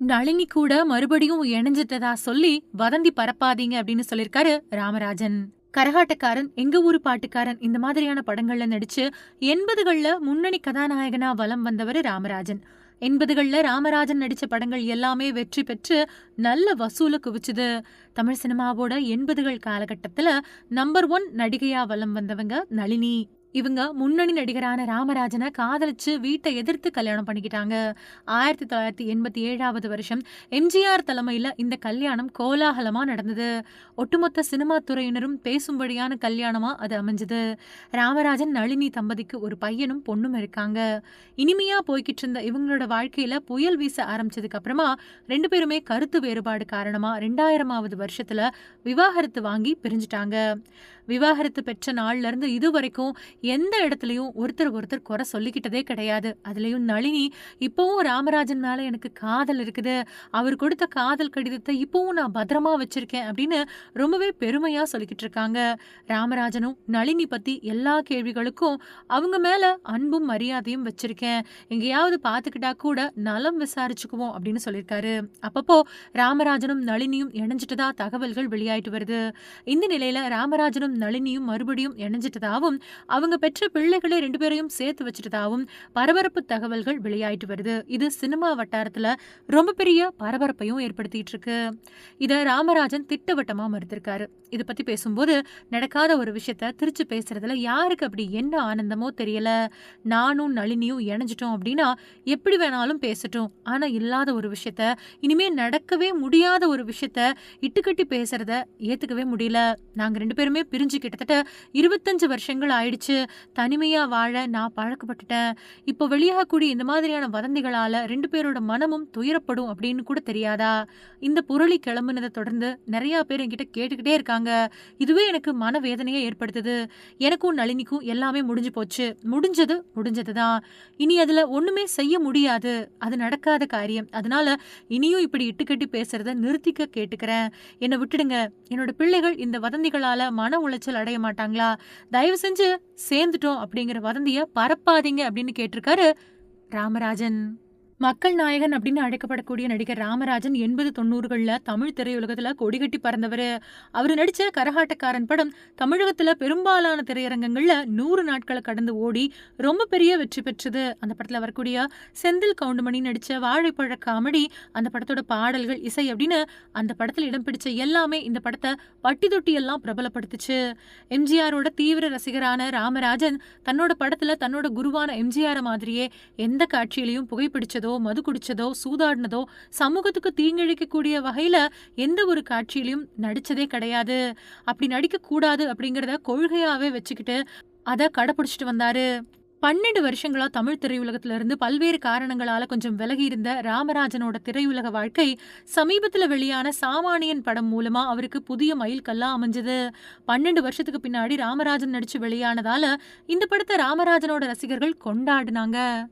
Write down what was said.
நளினி கூட மறுபடியும் இணைஞ்சிட்டதா சொல்லி வதந்தி பரப்பாதீங்க அப்படின்னு சொல்லிருக்காரு ராமராஜன். கரகாட்டக்காரன் எங்க ஊரு பாட்டுக்காரன் இந்த மாதிரியான படங்கள்ல நடிச்சு எண்பதுகள்ல முன்னணி கதாநாயகனா வலம் வந்தவர் ராமராஜன். எண்பதுகள்ல ராமராஜன் நடிச்ச படங்கள் எல்லாமே வெற்றி பெற்று நல்ல வசூல குவிச்சுது. தமிழ் சினிமாவோட எண்பதுகள் காலகட்டத்துல நம்பர் ஒன் நடிகையா வலம் வந்தவங்க நளினி. இவங்க முன்னணி நடிகரான ராமராஜனை காதலிச்சு வீட்டை எதிர்த்து கல்யாணம் பண்ணிக்கிட்டாங்க. ஆயிரத்தி தொள்ளாயிரத்தி எண்பத்தி ஏழாவது வருஷம் எம்ஜிஆர் தலைமையில் இந்த கல்யாணம் கோலாகலமாக நடந்தது. ஒட்டுமொத்த சினிமா துறையினரும் பேசும்படியான கல்யாணமாக அது அமைஞ்சது. ராமராஜன் நளினி தம்பதிக்கு ஒரு பையனும் பொண்ணும் இருக்காங்க. இனிமையாக போய்கிட்டு இருந்த இவங்களோட வாழ்க்கையில் புயல் வீச ஆரம்பிச்சதுக்கு அப்புறமா ரெண்டு பேருமே கருத்து வேறுபாடு காரணமாக ரெண்டாயிரமாவது வருஷத்தில் விவாகரத்து வாங்கி பிரிஞ்சுட்டாங்க. விவாகரத்து பெற்ற நாள்ல இருந்து இது வரைக்கும் எந்த இடத்துலையும் ஒருத்தர் ஒருத்தர் குறை சொல்லிக்கிட்டதே கிடையாது. அதுலயும் நளினி இப்பவும் ராமராஜன் மேல எனக்கு காதல் இருக்குது. அவர் கொடுத்த காதல் கடிதத்தை இப்பவும் நான் பத்திரமா வச்சிருக்கேன் அப்படின்னு ரொம்பவே பெருமையா சொல்லிக்கிட்டு இருக்காங்க. ராமராஜனும் நளினி பத்தி எல்லா கேள்விகளுக்கும் அவங்க மேல அன்பும் மரியாதையும் வச்சிருக்கேன். எங்கேயாவது பாத்துக்கிட்டா கூட நலம் விசாரிச்சுக்குவோம் அப்படின்னு சொல்லியிருக்காரு. அப்பப்போ ராமராஜனும் நளினியும் இணைஞ்சிட்டதா தகவல்கள் வெளியாயிட்டு வருது. இந்த நிலையில ராமராஜனும் நளினியும் மறுபடியும் இணைஞ்சிட்டதாவும் அவங்க பெற்ற பிள்ளைகளை ரெண்டு பேரையும் சேர்த்து வச்சுட்டதாகவும் பரபரப்பு தகவல்கள் வெளியாயிட்டு வருது. இது சினிமா வட்டாரத்துல ரொம்ப பெரிய பரபரப்பையும் ஏற்படுத்திட்டு இருக்கு. இத ராமராஜன் திட்டவட்டமாக மறுத்திருக்காரு. இதை பத்தி பேசும்போது நடக்காத ஒரு விஷயத்த திருச்சி பேசுறதுல யாருக்கு அப்படி என்ன ஆனந்தமோ தெரியல. நானும் நளினியும் இணைஞ்சிட்டோம் அப்படின்னா எப்படி வேணாலும் பேசட்டும். ஆனா இல்லாத ஒரு விஷயத்த இனிமேல் நடக்கவே முடியாத ஒரு விஷயத்த இட்டுக்கட்டி பேசுறத ஏத்துக்கவே முடியல. நாங்க ரெண்டு பேருமே பிரிஞ்சு கிட்டத்தட்ட இருபத்தஞ்சு வருஷங்கள் ஆயிடுச்சு. தனிமையா வாழ நான் பழக்கப்பட்டுட்டேன். இப்போ வெளியாகக்கூடிய இந்த மாதிரியான வதந்திகளால ரெண்டு பேரோட மனமும் துயரப்படும் அப்படின்னு கூட தெரியாதா? இந்த புரளி கிளம்புனதை தொடர்ந்து நிறைய பேர் என்கிட்ட கேட்டுக்கிட்டே இருக்காங்க. இதுவே எனக்கு மனவேதனையை ஏற்படுத்துது. எனக்கும் நளினிக்கும் எல்லாமே முடிஞ்சு போச்சு. முடிஞ்சது முடிஞ்சதுதான். இனி அதுல ஒண்ணுமே செய்ய முடியாது. அது நடக்காத காரியம். அதனால இனியும் இப்படி இட்டுக்கட்டி பேசுறத நிறுத்திக்க கேட்டுக்கிறேன். என்னை விட்டுடுங்க. என்னோட பிள்ளைகள் இந்த வதந்திகளால மன உளைச்சல் அடைய மாட்டாங்களா? தயவு செஞ்சு சேர்ந்துட்டோம் அப்படிங்கிற வதந்தியை பரப்பாதீங்க அப்படின்னு கேட்டிருக்காரு ராமராஜன். மக்கள் நாயகன் அப்படின்னு அழைக்கப்படக்கூடிய நடிகர் ராமராஜன் எண்பது தொண்ணூறுகளில் தமிழ் திரையுலகத்துல கொடிகட்டி பறந்தவர். அவர் நடிச்ச கரகாட்டக்காரன் படம் தமிழகத்துல பெரும்பாலான திரையரங்கங்கள்ல நூறு நாட்களை கடந்து ஓடி ரொம்ப பெரிய வெற்றி பெற்றது. அந்த படத்துல வரக்கூடிய செந்தில் கவுண்டமணி நடிச்ச வாழைப்பழ காமெடி அந்த படத்தோட பாடல்கள் இசை அப்படின்னு அந்த படத்துல இடம் பிடிச்ச எல்லாமே இந்த படத்தை பட்டி தொட்டி எல்லாம் பிரபலப்படுத்துச்சு. எம்ஜிஆரோட தீவிர ரசிகரான ராமராஜன் தன்னோட படத்துல தன்னோட குருவான எம்ஜிஆர் மாதிரியே எந்த காட்சியிலையும் புகைப்பிடிச்சதோ மது குடிச்சதோ சூதாடினதோ சமூகத்துக்கு தீங்கிழைக்கக்கூடிய வகையில எந்த ஒரு காட்சியிலையும் நடிச்சதே கிடையாது. அப்படி நடிக்க கூடாது அப்படிங்கறத கொள்கையாவே வச்சுக்கிட்டு அதை கடைபிடிச்சிட்டு வந்தாரு. பன்னெண்டு வருஷங்களா தமிழ் திரையுலகத்துல இருந்து பல்வேறு காரணங்களால கொஞ்சம் விலகி இருந்த ராமராஜனோட திரையுலக வாழ்க்கை சமீபத்துல வெளியான சாமானியன் படம் மூலமா அவருக்கு புதிய மைல் அமைஞ்சது. பன்னெண்டு வருஷத்துக்கு பின்னாடி ராமராஜன் நடிச்சு வெளியானதால இந்த படத்தை ராமராஜனோட ரசிகர்கள் கொண்டாடினாங்க.